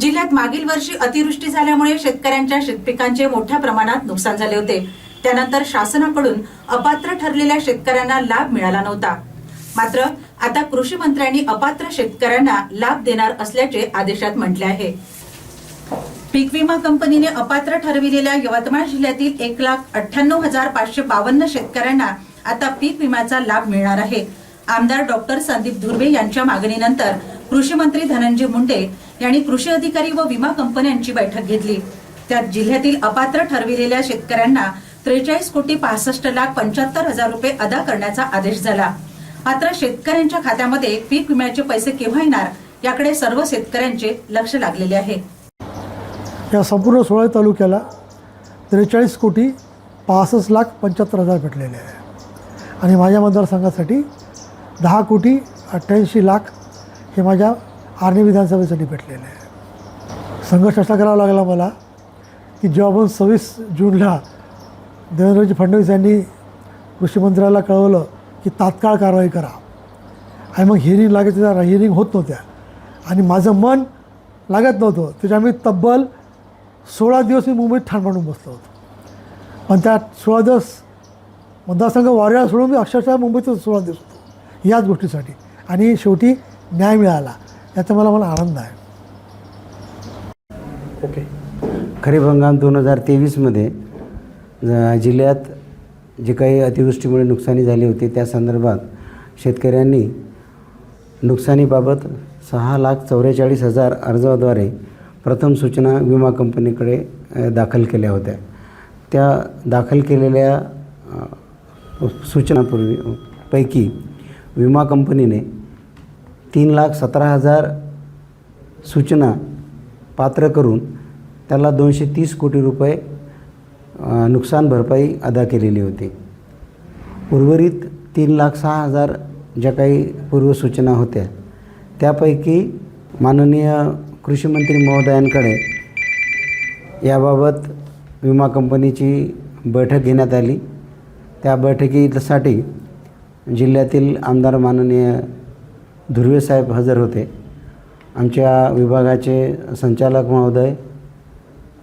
जिल्ह्यात मागील वर्षी अतिवृष्टी झाल्यामुळे शेतकऱ्यांच्या शेतपिकांचे मोठ्या प्रमाणात नुकसान झाले होते. त्यानंतर शासनाकडून अपात्र ठरलेल्या शेतकऱ्यांना लाभ मिळाला नव्हता. मात्र आता कृषी मंत्र्यांनी अपात्र शेतकऱ्यांना लाभ देणार असल्याचे आदेशात म्हटले आहे. पीक विमा कंपनीने अपात्र ठरविलेल्या यवतमाळ जिल्ह्यातील एक लाख अठ्ठ्याण्णव हजार पाचशे बावन्न शेतकऱ्यांना आता पीक विम्याचा लाभ मिळणार आहे. आमदार डॉक्टर संदीप धुर्वे यांच्या मागणीनंतर कृषी मंत्री धनंजय मुंडे यांनी कृषी अधिकारी व विमा कंपन्यांची बैठक घेतली. त्यात जिल्ह्यातील अपात्र ठरविलेल्या शेतकऱ्यांना त्रेचाळीस कोटी पासष्ट लाख पंच्याहत्तर हजार रुपये अदा करण्याचा आदेश झाला. मात्र शेतकऱ्यांच्या खात्यामध्ये पीक विम्याचे पैसे केव्हा येणार याकडे सर्व शेतकऱ्यांचे लक्ष लागलेले आहे. या संपूर्ण सोळा तालुक्याला त्रेचाळीस कोटी पासष्ट लाख पंच्याहत्तर हजार भेटलेले आहे. आणि माझ्या मतदारसंघासाठी दहा कोटी अठ्ठ्याऐंशी लाख हे माझ्या आर्णी विधानसभेसाठी भेटलेले आहे. संघर्ष असा करावा लागला मला? की जेव्हा आपण सव्वीस जूनला देवेंद्रजी फडणवीस यांनी कृषी मंत्र्याला कळवलं की तात्काळ कारवाई करा. आणि मग हिअरिंग लागत त्या हिअरिंग होत नव्हत्या. आणि माझं मन लागत नव्हतं. त्याच्यामुळे तब्बल सोळा दिवस मी मुंबईत ठाण मांडून बसलो होतो. पण त्या सोळा दिवस मतदारसंघ वाऱ्या सोडून मी अक्षरशः मुंबईतच सोळा दिवस होतो. याच गोष्टीसाठी. आणि शेवटी न्याय मिळाला. याचा मला मला आनंद आहे. ओके. खरीप हंगाम दोन हजार तेवीसमध्ये ज- जिल्ह्यात जे काही अतिवृष्टीमुळे नुकसानी झाली होती त्या संदर्भात शेतकऱ्यांनी नुकसानीबाबत सहा लाख चौवेचाळीस हजार अर्जाद्वारे प्रथम सूचना विमा कंपनीकडे दाखल केल्या होत्या. त्या दाखल केलेल्या सूचनापूर्वी पैकी विमा कंपनीने तीन लाख सतरा हजार सूचना पात्र करून त्याला दोनशे तीस कोटी रुपये नुकसान भरपाई अदा केलेली होती. उर्वरित तीन लाख सहा हजार ज्या काही पूर्वसूचना होत्या त्यापैकी माननीय कृषीमंत्री महोदयांकडे याबाबत विमा कंपनीची बैठक घेण्यात आली. त्या बैठकीसाठी जिल्ह्यातील आमदार माननीय धुर्वेसाहेब हजर होते. आमच्या विभागाचे संचालक महोदय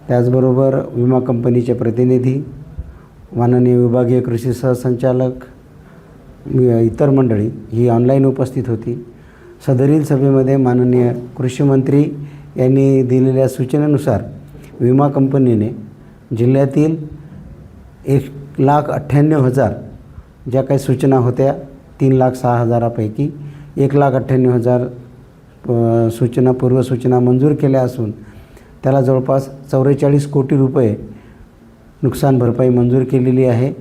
त्याचबरोबर विमा कंपनीचे प्रतिनिधी माननीय विभागीय कृषी सहसंचालक इतर मंडळी ही ऑनलाईन उपस्थित होती. सदरील सभेमध्ये माननीय कृषी मंत्री यांनी दिलेल्या सूचनेनुसार विमा कंपनीने जिल्ह्यातील एक लाख अठ्ठ्याण्णव हजार ज्या काही सूचना होत्या तीन लाख सहा हजारापैकी एक लाख अठ्ठ्याण्णव हजार सूचना पूर्वसूचना मंजूर केल्या असून त्याला जवळपास चौवेचाळीस कोटी रुपये नुकसान भरपाई मंजूर केलेली आहे.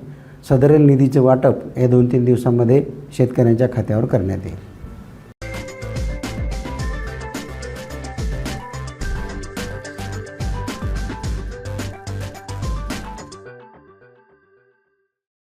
सदरील निधीचे वाटप हे दोन तीन दिवसामध्ये शेतकऱ्यांच्या खात्यावर करण्यात येईल.